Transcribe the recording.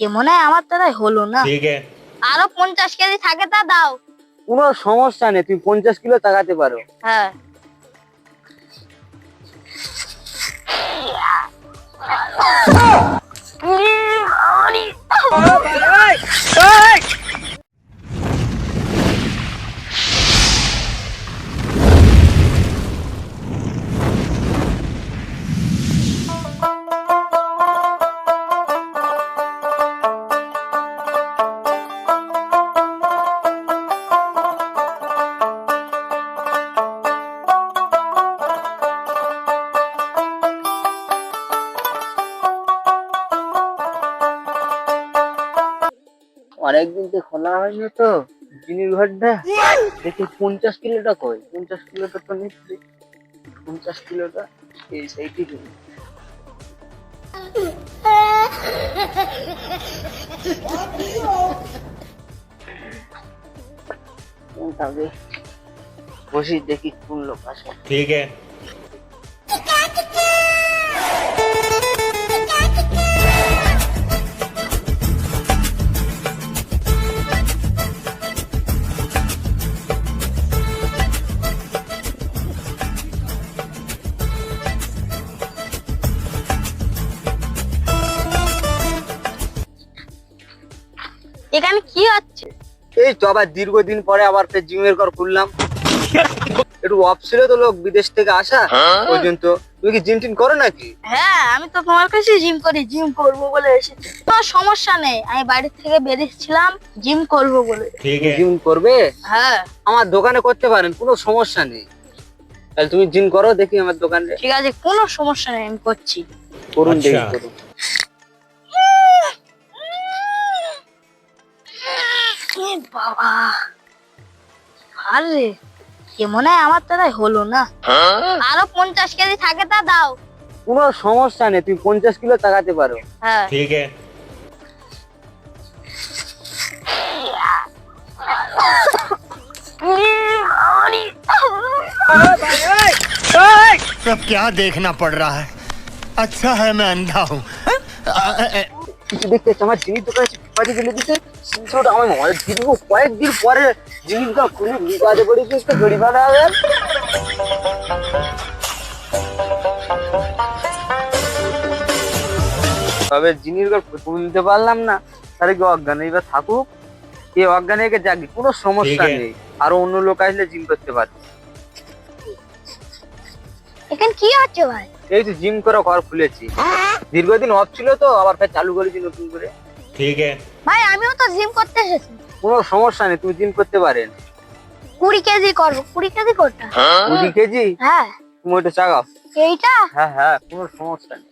এ মনে হয় আমার দ্বারাই হলো না ठीक है আরো পঞ্চাশ কেজি থাকে তা দাও কোনো সমস্যা নেই তুমি পঞ্চাশ কিলো তাকাতে পারো হ্যাঁ অনেকদিন তো খোলা হয়নি তো জিনির ঘরটা। দেখি পঞ্চাশ কিলোটা কই? পঞ্চাশ কিলোটা তো নিচ্ছি। পঞ্চাশ কিলোটা এই সাইডে বসি দেখি কোন লোক আসে। ঠিক আছে। এখানে কি হচ্ছে? এই তো আবার দীর্ঘদিন পরে আবার ফের জিমের ঘর খুললাম। একটু অফ ছিল তো লোক বিদেশ থেকে আসা। হ্যাঁ? পর্যন্ত তুমি কি জিম টিম করো নাকি? হ্যাঁ আমি তো তোমার কাছে জিম করি জিম করব বলে এসেছি। তোমার সমস্যা নেই আমি বাড়ি থেকে বেরিয়েছিলাম জিম করব বলে। জিম করবে? হ্যাঁ। আমার দোকানে করতে পারেন কোনো সমস্যা নেই। তাহলে তুমি জিম করো দেখি আমার দোকানে। ঠিক আছে কোনো সমস্যা নেই আমি করছি। করুন দেখি আচ্ছা। করুন। বাবা আরে এ মনে হয় আমার দ্বারাই হলো না আরো পঞ্চাশ কেজি থাকে তা দাও কোনো সমস্যা নেই তুমি পঞ্চাশ কিলো তাকাতে পারো হ্যাঁ ठीक है सब क्या देखना पड़ रहा है अच्छा है मैं अंधा हूँ কিছু দেখতে হচ্ছে, আমার জিনিস দোকানে বাজে গেলে দিতে সিংহটা আমার মনে দীর্ঘ কয়েকদিন পরে জিনিসটা খুলে বিবাদে পড়ে গিয়েছে তো গড়ি বাঁধা হবে। তবে জিনিস তুলতে পারলাম না। তাহলে কি অজ্ঞান এবার থাকুক? এই অজ্ঞান একে যাক কোনো সমস্যা নেই। আরও অন্য লোক আসলে জিম করতে পারে এখানে কি হচ্ছে ভাই? এই তো জিম করে ঘর খুলেছি। দীর্ঘদিন অফ ছিল তো আবার ফের চালু করেছি নতুন করে। ঠিক আছে। ভাই আমিও তো জিম করতে এসেছি। কোনো সমস্যা নেই তুমি জিম করতে পারেন কুড়ি কেজি করব। কুড়ি কেজি করতে কুড়ি কেজি? হ্যাঁ। তুমি ওইটা চাগাও। এইটা? হ্যাঁ হ্যাঁ কোনো সমস্যা নেই।